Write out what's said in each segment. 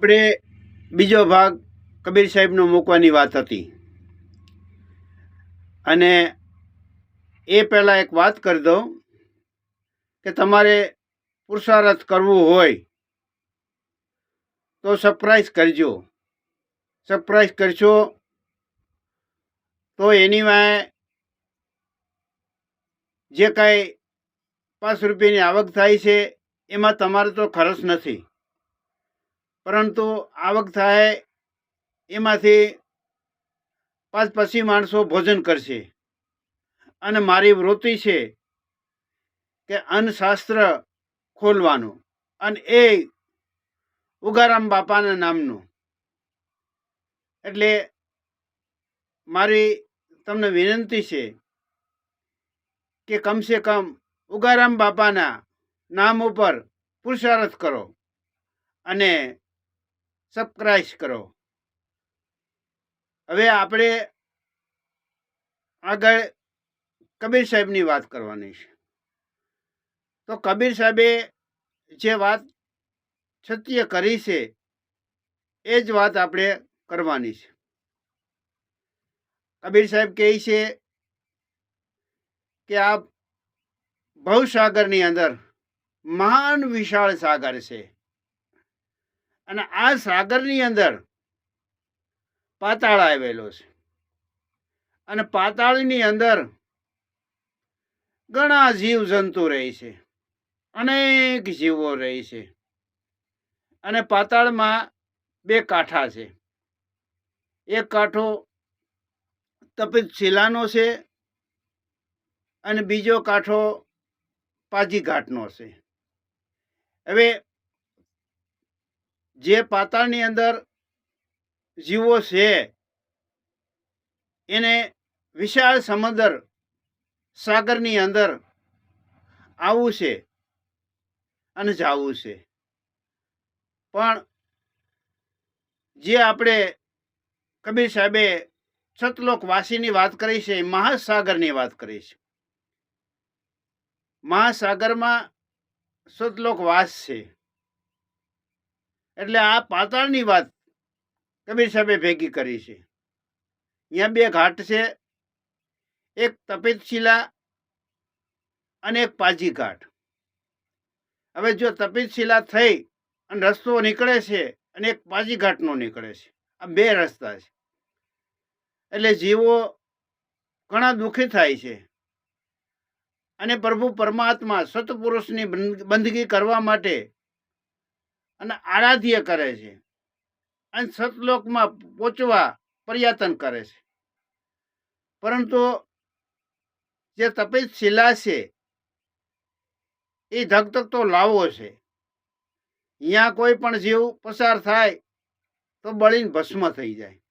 આપણે બીજો ભાગ કબીર સાહેબનો મૂકવાની વાત હતી. અને એ પહેલાં એક વાત કરી દઉં કે તમારે પુરુષાર્થ કરવું હોય તો સરપ્રાઈઝ કરજો. સરપ્રાઈઝ કરશો તો એની વાંહે જે કાંઈ પાંચ રૂપિયાની આવક થાય છે, એમાં તમારે તો ખર્ચ નથી. પરંતુ આવક થાય એમાંથી પાંચ પછી માણસો ભોજન કરશે. અને મારી વૃત્તિ છે કે અન્નશાસ્ત્ર ખોલવાનું અને એ ઉગારામ બાપાના નામનું. એટલે મારી તમને વિનંતી છે કે કમસે કમ ઉગારામ બાપાના નામ ઉપર પુરુષાર્થ કરો અને સબસ્ક્રાઈબ કરો. હવે આપણે આગળ કબીર સાહેબની વાત કરવાની છે. તો કબીર સાહેબે જે વાત સત્ય કરી છે, એ જ વાત આપણે કરવાની છે. કબીર સાહેબ કહે છે કે આ ભવસાગરની અંદર મહાન વિશાળ સાગર છે. અને આ સાગરની અંદર પાતાળ આવેલો છે. અને પાતાળની અંદર ઘણા જીવ જંતુ રહે છે. અનેક જીવો રહે છે. અને પાતાળમાં બે કાંઠા છે. એક કાંઠો તપિત શિલાનો છે અને બીજો કાંઠો પાજીઘાટનો છે. હવે જે પાતાળની અંદર જીવો છે, એને વિશાળ સમંદર સાગરની અંદર આવવું છે અને જવું છે. પણ જે આપણે કબીર સાહેબે સતલોક વાસીની વાત કરી છે મહાસાગરની વાત કરી છે. મહાસાગરમાં સતલોકવાસ છે. એટલે આ પાતાળની વાત કબીર સાહેબે ભેગી કરી છે. અહીંયા બે ઘાટ છે, એક તપિત શિલા અને એક પાજી ઘાટ. હવે જો તપિત શિલા થઈ અને રસ્તો નીકળે છે અને એક પાજી ઘાટનો નીકળે છે. આ બે રસ્તા છે. એટલે જીવો ઘણા દુઃખી થાય છે. અને પ્રભુ પરમાત્મા સતપુરુષની બંદ- બંદગી કરવા માટે અને આરાધ્ય કરે છે. અને સતલોકમાં પહોંચવા પ્રયત્ન કરે છે. પરંતુ જે તપિત શિલા છે, એ ધગધગતો લાવો છે. અહીંયા કોઈ પણ જીવ પસાર થાય તો બળીને ભસ્મ થઈ જાય.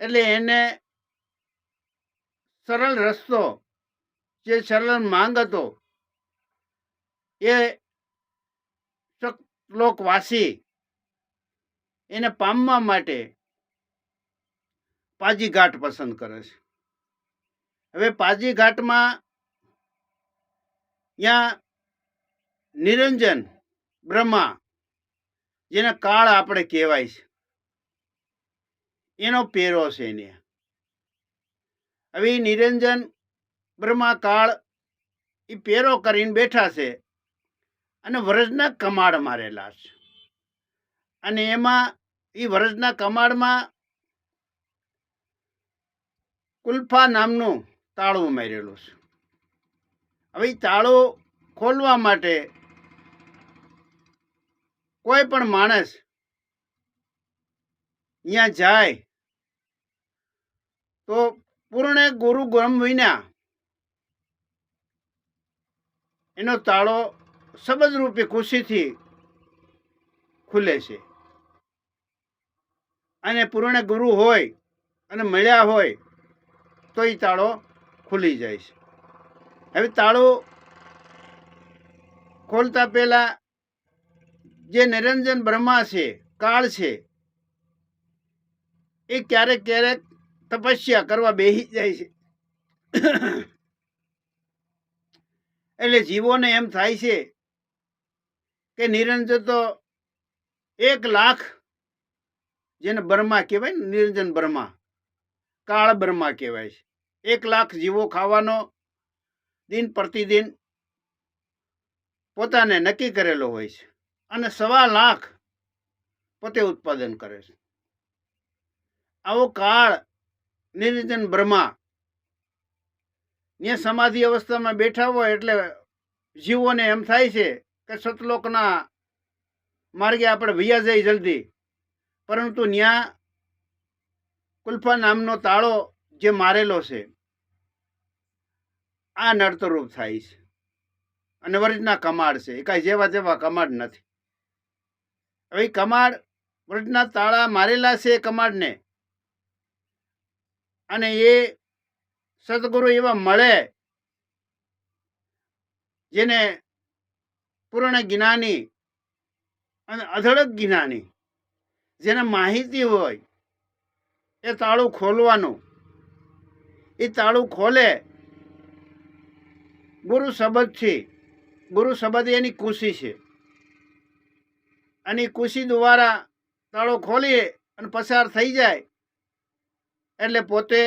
એટલે એને સરળ રસ્તો, જે સરળ માંગ હતો, એ લોકવાસી એને પામવા માટે પાજી ઘાટ પસંદ કરે છે. હવે પાજી ઘાટમાં ત્યાં નિરંજન બ્રહ્મા જેને કાળ આપણે કહેવાય છે, એનો પેરો છે એને. હવે નિરંજન બ્રહ્મા કાળ એ પેરો કરીને બેઠા છે અને વરજના કમાડ મારેલા છે. અને એમાં એ વરજના કમાડમાં કુલ્ફા નામનું તાળું મારેલું છે. હવે એ તાળું ખોલવા માટે કોઈ પણ માણસ અહીંયા જાય તો પૂર્ણ ગુરુ ગમ વિના એનો તાળો શબ્દ રૂપે ખુશીથી ખુલે છે. અને પૂર્ણ ગુરુ હોય અને મળ્યા હોય તો એ તાળો ખુલી જાય છે. હવે તાળો ખોલતા પહેલાં જે નિરંજન બ્રહ્મા છે, કાળ છે, એ ક્યારેક ક્યારેક તપસ્યા કરવા બેસી જાય છે. એટલે જીવોને એમ થાય છે કે નિરંજન તો એક લાખ જેને બર્મા કહેવાય નિરંજન બર્મા કાળ બર્મા કહેવાય છે. એક લાખ જીવો ખાવાનો દિન પ્રતિદિન પોતાને નક્કી કરેલો હોય છે અને સવા લાખ પોતે ઉત્પાદન કરે છે. આવો કાળ નિરંજન બ્રહ્મા ને સમાધિ અવસ્થામાં બેઠા હોય એટલે જીવોને એમ થાય છે કે સતલોકના માર્ગે આપણે વૈયા જઈ જલ્દી. પરંતુ ન્યા કુલ્ફા નામનો તાળો જે મારેલો છે, આ નડતરૂપ થાય છે. અને વરજના કમાડ છે. એ કાંઈ જેવા જેવા કમાડ નથી. હવે કમાડ વરજના તાળા મારેલા છે એ કમાડને. અને એ સદગુરુ એવા મળે જેને પૂર્ણ જ્ઞાની અને અધળક જ્ઞાની. જેને માહિતી હોય, એ તાળું ખોલવાનું. એ તાળું ખોલે ગુરુ શબ્દથી. ગુરુ શબ્દ એની કુશી છે. અને કુશી દ્વારા તાળો ખોલીએ અને પસાર થઈ જાય, એટલે પોતે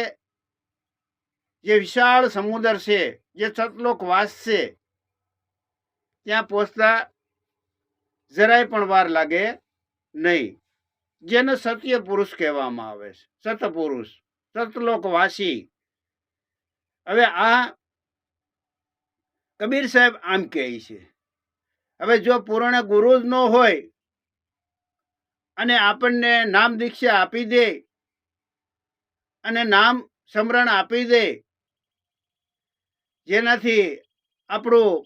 જે વિશાળ સમુદ્ર છે, જે સતલોક વાસ છે ત્યાં પહોંચતા જરાય પણ વાર લાગે નહીં. જેને સત્ય પુરુષ કહેવામાં આવે છે. સતપુરુષ, સતલોકવાસી. હવે આ કબીર સાહેબ આમ કહે છે. હવે જો પૂર્ણ ગુરુ જ ન હોય અને આપણને નામ દીક્ષા આપી દે અને નામ સમરણ આપી દે, જેનાથી આપણું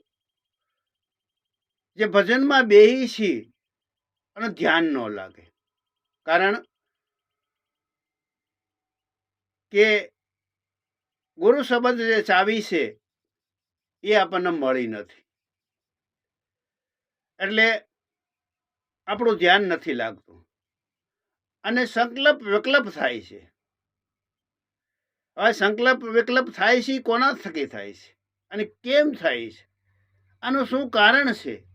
જે ભજનમાં બેહી છીએ અને ધ્યાન ન લાગે. કારણ કે ગુરુ શબ્દ જે ચાવી છે, એ આપણને મળી નથી. એટલે આપણું ધ્યાન નથી લાગતું. અને સંકલ્પ વિકલ્પ થાય છે. હવે સંકલ્પ વિકલ્પ થાય છે કોના થકી થાય છે? અને કેમ થાય છે? આનું શું કારણ છે?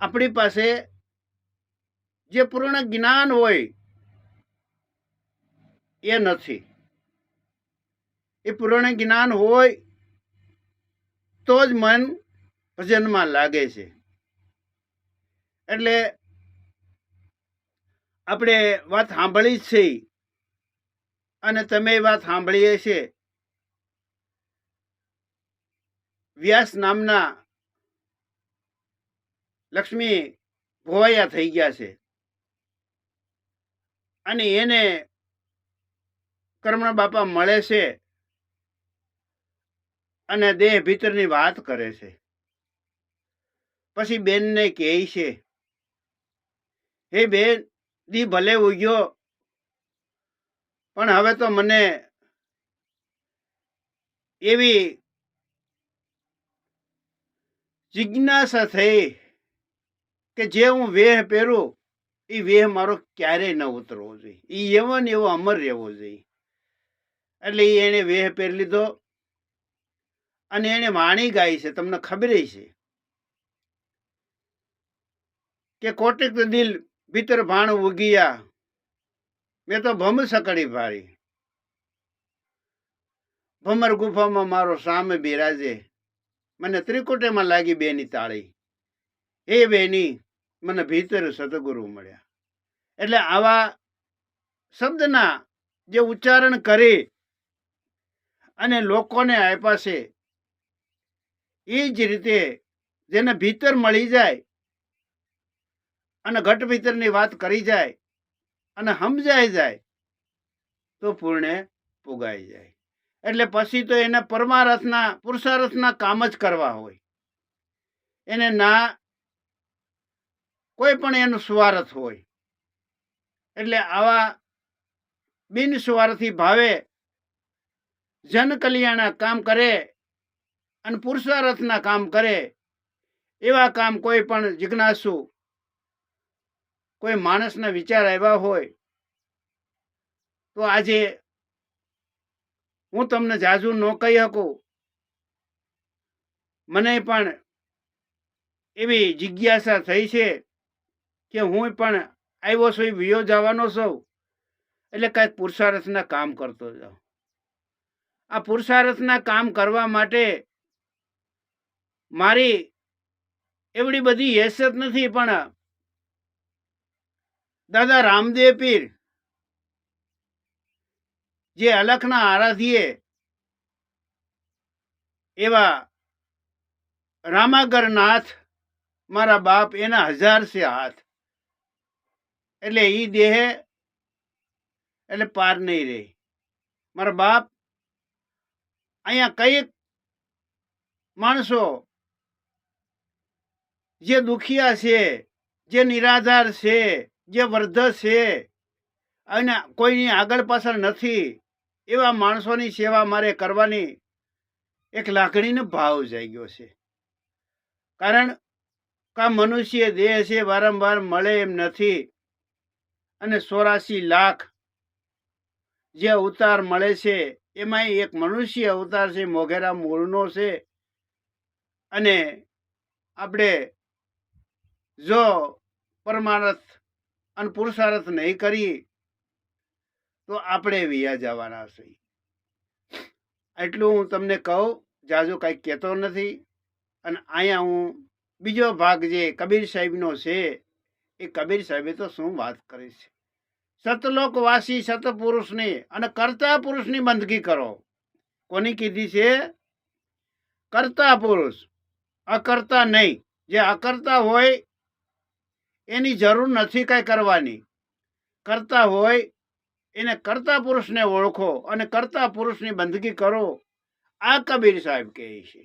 આપણી પાસે જે પૂર્ણ જ્ઞાન હોય એ નથી. એ પૂર્ણ જ્ઞાન હોય તો જ મન ભજનમાં લાગે છે. એટલે આપણે વાત સાંભળી જ છે અને તમે વાત સાંભળીએ છે. વ્યાસ નામના લક્ષ્મી ભોવાયા થઈ ગયા છે. અને એને કર્મણ બાપા મળે છે અને દેહ ભીતરની વાત કરે છે. પછી બેનને કહે છે, હે બેન, દી ભલે ઉગ્યો, પણ હવે તો મને એવી જિજ્ઞાસા થઈ કે જે હું વેહ પહેરું, એ વેહ મારો ક્યારેય ન ઉતરવો જોઈએ. એ એવો ને એવો અમર રહેવો જોઈએ. એટલે એણે વેહ પહેરી લીધો અને એણે વાણી ગાઈ છે, તમને ખબર છે કે કોટેક દિલ ભીતર ભાણ ઉગિયા, મેં તો ભમ સકડી ભારી ભમર ગુફામાં મારો સામે બિરાજે. મને ત્રિકુટેમાં લાગી બેની તાળી. એ બેની મને ભીતર સતગુરુ મળ્યા. એટલે આવા શબ્દના જે ઉચ્ચારણ કરી અને લોકોને આપ્યા છે, એ જ રીતે જેને ભીતર મળી જાય અને ઘટ ભીતરની વાત કરી જાય અને સમજાઈ જાય, તો પૂર્ણે પુગાઈ જાય. એટલે પછી તો એને પરમારથના પુરુષાર્થના કામ જ કરવા હોય. એને ના કોઈ પણ એનું સ્વાર્થ હોય. એટલે આવા બિન સ્વાર્થી ભાવે જન કલ્યાણના કામ કરે અને પુરુષાર્થના કામ કરે, એવા કામ કોઈ પણ જિજ્ઞાસુ, કોઈ માણસના વિચાર આવ્યા હોય, તો આજે હું તમને જાજુ ન કહી શકું. મને પણ એવી જિજ્ઞાસા થઈ છે કે હું પણ આવ્યો છું વિયો જવાનો છું. એટલે કાંઈક પુરુષાર્થના કામ કરતો જાઉં. આ પુરુષાર્થના કામ કરવા માટે મારી એવડી બધી હેસિયત નથી, પણ દાદા રામદેવ પીર, જે અલખના આરાધીએ એવા રામાગરનાથ મારા બાપ એના હજાર છે હાથ. એટલે એ દેહે એટલે પાર નહીં રહે. મારા બાપ અહીંયા કંઈક માણસો જે દુખિયા છે, જે નિરાધાર છે, જે વૃદ્ધ છે અને કોઈની આગળ પાછળ નથી, એવા માણસોની સેવા મારે કરવાની એક લાગણીનો ભાવ જાગ્યો છે. કારણ કા મનુષ્ય દેહ છે, વારંવાર મળે એમ નથી. અને ચોરાશી લાખ જે અવતાર મળે છે એમાં એક મનુષ્ય અવતાર છે, મોઘેરા મૂળનો છે. અને આપણે જો પરમાર્થ અને પુરુષાર્થ નહીં કરીએ, તો આપણે વિયા જવાના છે. એટલું હું તમને કહું, જાજુ કાંઈ કહેતો નથી. અને અહીંયા હું બીજો ભાગ જે કબીર સાહેબનો છે એ કબીર સાહેબે તો શું વાત કરી છે? સતલોકવાસી સતપુરુષની અને કરતા પુરુષની બંદગી કરો. કોની કીધી છે? કરતા પુરુષ, અકર્તા નહીં. જે અકર્તા હોય, એની જરૂર નથી કાંઈ કરવાની. કરતા હોય, એને કરતા પુરુષને ઓળખો અને કરતા પુરુષની બંદગી કરો. આ કબીર સાહેબ કહે છે.